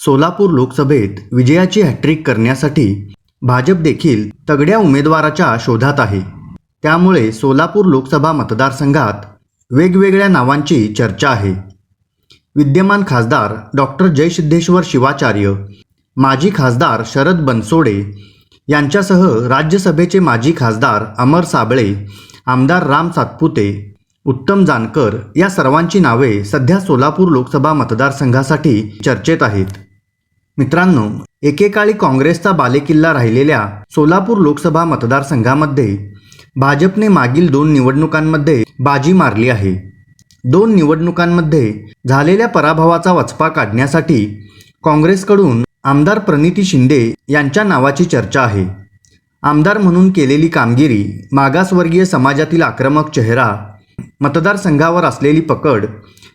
सोलापूर लोकसभेत विजयाची हॅट्रिक करण्यासाठी भाजप देखील तगड्या उमेदवाराच्या शोधात आहे. त्यामुळे सोलापूर लोकसभा मतदारसंघात वेगवेगळ्या नावांची चर्चा आहे. विद्यमान खासदार डॉक्टर जयसिद्धेश्वर शिवाचार्य माजी खासदार शरद बनसोडे यांच्यासह राज्यसभेचे माजी खासदार अमर साबळे आमदार राम सातपुते उत्तम जानकर या सर्वांची नावे सध्या सोलापूर लोकसभा मतदारसंघासाठी चर्चेत आहेत. मित्रांनो एकेकाळी काँग्रेसचा बालेकिल्ला राहिलेल्या सोलापूर लोकसभा मतदारसंघामध्ये भाजपने मागील दोन निवडणुकांमध्ये बाजी मारली आहे. दोन निवडणुकांमध्ये झालेल्या पराभवाचा वचपा काढण्यासाठी काँग्रेसकडून आमदार प्रणिती शिंदे यांच्या नावाची चर्चा आहे. आमदार म्हणून केलेली कामगिरी मागासवर्गीय समाजातील आक्रमक चेहरा मतदारसंघावर असलेली पकड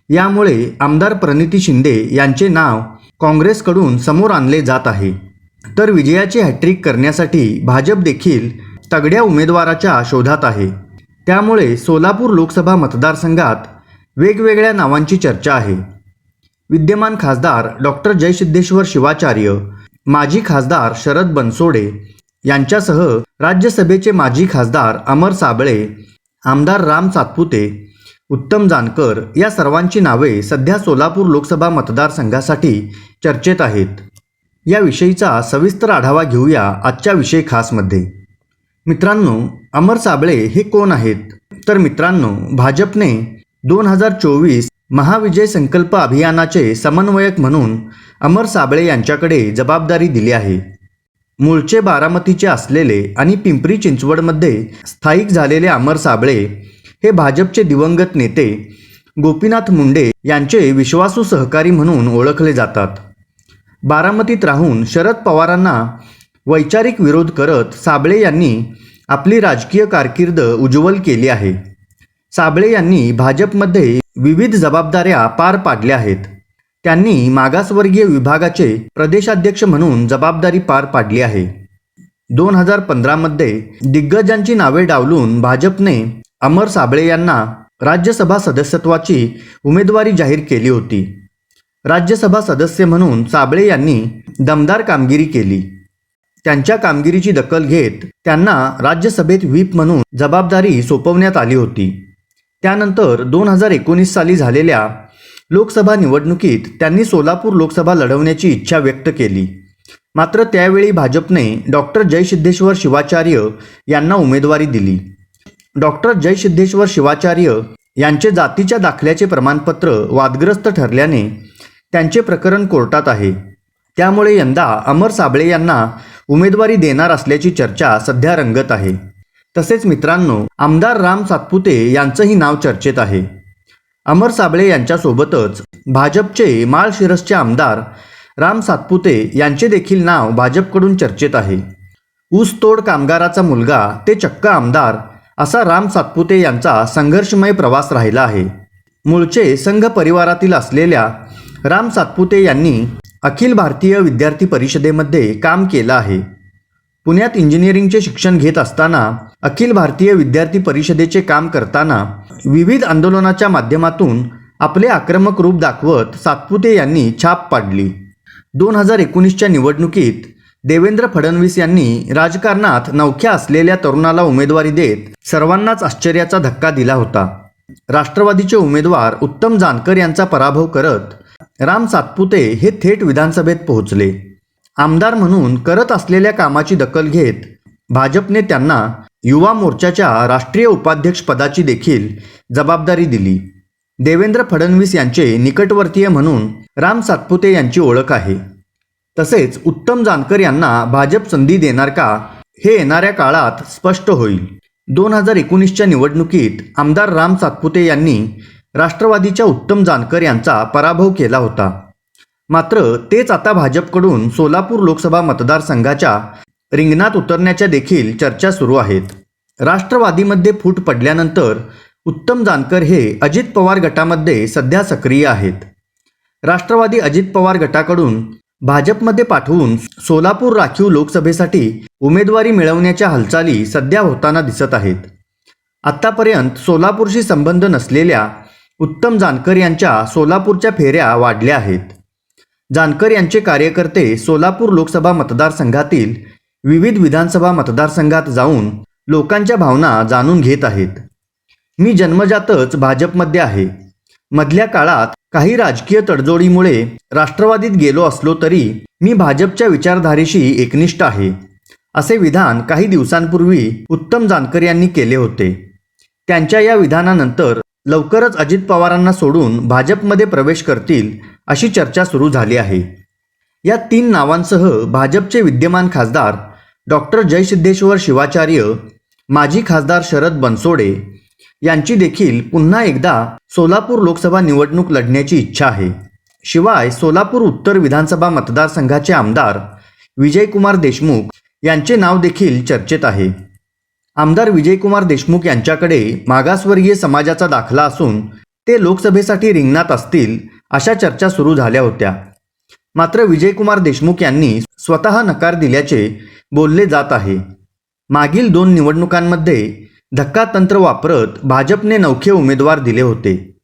यामुळे आमदार प्रणिती शिंदे यांचे नाव काँग्रेसकडून समोर आणले जात आहे. तर विजयाची हॅट्रिक करण्यासाठी भाजप देखील तगड्या उमेदवाराच्या शोधात आहे. त्यामुळे सोलापूर लोकसभा मतदारसंघात वेगवेगळ्या नावांची चर्चा आहे. विद्यमान खासदार डॉक्टर जयसिद्धेश्वर शिवाचार्य माजी खासदार शरद बनसोडे यांच्यासह राज्यसभेचे माजी खासदार अमर साबळे आमदार राम सातपुते उत्तम जानकर या सर्वांची नावे सध्या सोलापूर लोकसभा मतदारसंघासाठी चर्चेत आहेत. याविषयीचा सविस्तर आढावा घेऊया आजच्या विषय खासमध्ये. मित्रांनो अमर साबळे हे कोण आहेत? तर मित्रांनो भाजपने दोन हजार चोवीस महाविजय संकल्प अभियानाचे समन्वयक म्हणून अमर साबळे यांच्याकडे जबाबदारी दिली आहे. मूळचे बारामतीचे असलेले आणि पिंपरी चिंचवडमध्ये स्थायिक झालेले अमर साबळे हे भाजपचे दिवंगत नेते गोपीनाथ मुंडे यांचे विश्वासू सहकारी म्हणून ओळखले जातात. बारामतीत राहून शरद पवारांना वैचारिक विरोध करत साबळे यांनी आपली राजकीय कारकीर्द उज्ज्वल केली आहे. साबळे यांनी भाजपमध्ये विविध जबाबदाऱ्या पार पाडल्या आहेत. त्यांनी मागासवर्गीय विभागाचे प्रदेशाध्यक्ष म्हणून जबाबदारी पार पाडली आहे. दोन हजार पंधरामध्ये दिग्गजांची नावे डावलून भाजपने अमर साबळे यांना राज्यसभा सदस्यत्वाची उमेदवारी जाहीर केली होती. राज्यसभा सदस्य म्हणून साबळे यांनी दमदार कामगिरी केली. त्यांच्या कामगिरीची दखल घेत त्यांना राज्यसभेत व्हीप म्हणून जबाबदारी सोपवण्यात आली होती. त्यानंतर दोन हजार एकोणीस साली झालेल्या लोकसभा निवडणुकीत त्यांनी सोलापूर लोकसभा लढवण्याची इच्छा व्यक्त केली. मात्र त्यावेळी भाजपने डॉक्टर जयसिद्धेश्वर शिवाचार्य यांना उमेदवारी दिली. डॉक्टर जयसिद्धेश्वर शिवाचार्य यांचे जातीच्या दाखल्याचे प्रमाणपत्र वादग्रस्त ठरल्याने त्यांचे प्रकरण कोर्टात आहे. त्यामुळे यंदा अमर साबळे यांना उमेदवारी देणार असल्याची चर्चा सध्या रंगत आहे. तसेच मित्रांनो आमदार राम सातपुते यांचंही नाव चर्चेत आहे. अमर साबळे यांच्यासोबतच भाजपचे माळशिरसचे आमदार राम सातपुते यांचे देखील नाव भाजपकडून चर्चेत आहे. ऊसतोड कामगाराचा मुलगा ते चक्क आमदार असा राम सातपुते यांचा संघर्षमय प्रवास राहिला आहे. मूळचे संघ परिवारातील असलेल्या राम सातपुते यांनी अखिल भारतीय विद्यार्थी परिषदेमध्ये काम केलं आहे. पुण्यात इंजिनिअरिंगचे शिक्षण घेत असताना अखिल भारतीय विद्यार्थी परिषदेचे काम करताना विविध आंदोलनाच्या माध्यमातून आपले आक्रमक रूप दाखवत सातपुते यांनी छाप पाडली. दोन हजार एकोणीसच्या निवडणुकीत देवेंद्र फडणवीस यांनी राजकारणात नवख्या असलेल्या तरुणाला उमेदवारी देत सर्वांनाच आश्चर्याचा धक्का दिला होता. राष्ट्रवादीचे उमेदवार उत्तम जानकर यांचा पराभव करत राम सातपुते हे थेट विधानसभेत पोहोचले. आमदार म्हणून करत असलेल्या कामाची दखल घेत भाजपने त्यांना युवा मोर्चाच्या राष्ट्रीय उपाध्यक्ष पदाची देखील जबाबदारी दिली. देवेंद्र फडणवीस यांचे निकटवर्तीय म्हणून राम सातपुते यांची ओळख आहे. तसेच उत्तम जानकर यांना भाजप संधी देणार का हे येणाऱ्या काळात स्पष्ट होईल. दोन हजार एकोणीसच्या निवडणुकीत आमदार राम सातपुते यांनी राष्ट्रवादीच्या उत्तम जानकर यांचा पराभव केला होता. मात्र तेच आता भाजपकडून सोलापूर लोकसभा मतदारसंघाच्या रिंगणात उतरण्याच्या देखील चर्चा सुरू आहेत. राष्ट्रवादीमध्ये फूट पडल्यानंतर उत्तम जानकर हे अजित पवार गटामध्ये सध्या सक्रिय आहेत. राष्ट्रवादी अजित पवार गटाकडून भाजपमध्ये पाठवून सोलापूर राखीव लोकसभेसाठी उमेदवारी मिळवण्याच्या हालचाली सध्या होताना दिसत आहेत. आत्तापर्यंत सोलापूरशी संबंध नसलेल्या उत्तम जानकर यांच्या सोलापूरच्या फेऱ्या वाढल्या आहेत. जानकर यांचे कार्यकर्ते सोलापूर लोकसभा मतदारसंघातील विविध विधानसभा मतदारसंघात जाऊन लोकांच्या भावना जाणून घेत आहेत. मी जन्मजातच भाजपमध्ये आहे. मधल्या काळात काही राजकीय तडजोडीमुळे राष्ट्रवादीत गेलो असलो तरी मी भाजपच्या विचारधारेशी एकनिष्ठ आहे असे विधान काही दिवसांपूर्वी उत्तम जानकर यांनी केले होते. त्यांच्या या विधानानंतर लवकरच अजित पवारांना सोडून भाजपमध्ये प्रवेश करतील अशी चर्चा सुरू झाली आहे. या तीन नावांसह भाजपचे विद्यमान खासदार डॉक्टर जयसिद्धेश्वर शिवाचार्य माजी खासदार शरद बनसोडे यांची देखील पुन्हा एकदा सोलापूर लोकसभा निवडणूक लढण्याची इच्छा आहे. शिवाय सोलापूर उत्तर विधानसभा मतदारसंघाचे आमदार विजयकुमार देशमुख यांचे नाव देखील चर्चेत आहे. आमदार विजयकुमार देशमुख यांच्याकडे मागासवर्गीय समाजाचा दाखला असून ते लोकसभेसाठी रिंगणात असतील अशा चर्चा सुरू झाल्या होत्या. मात्र विजयकुमार देशमुख यांनी स्वतः नकार दिल्याचे बोलले जात आहे. मागील दोन निवडणुकांमध्ये धक्कातंत्र वापरत भाजपने नौखे उमेदवार दिले होते.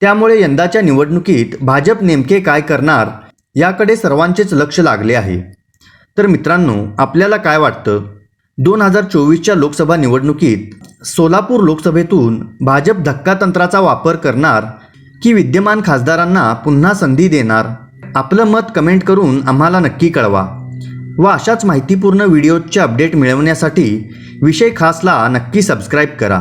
त्यामुळे यंदाच्या निवडणुकीत भाजप नेमके काय करणार याकडे सर्वांचेच लक्ष लागले आहे. तर मित्रांनो आपल्याला काय वाटतं? दोन हजार चोवीसच्या लोकसभा निवडणुकीत सोलापूर लोकसभेतून भाजप धक्कातंत्राचा वापर करणार की विद्यमान खासदारांना पुन्हा संधी देणार? आपलं मत कमेंट करून आम्हाला नक्की कळवा. व अशाच माहितीपूर्ण व्हिडिओजचे अपडेट मिळवण्यासाठी विषय खासला नक्की सबस्क्राईब करा.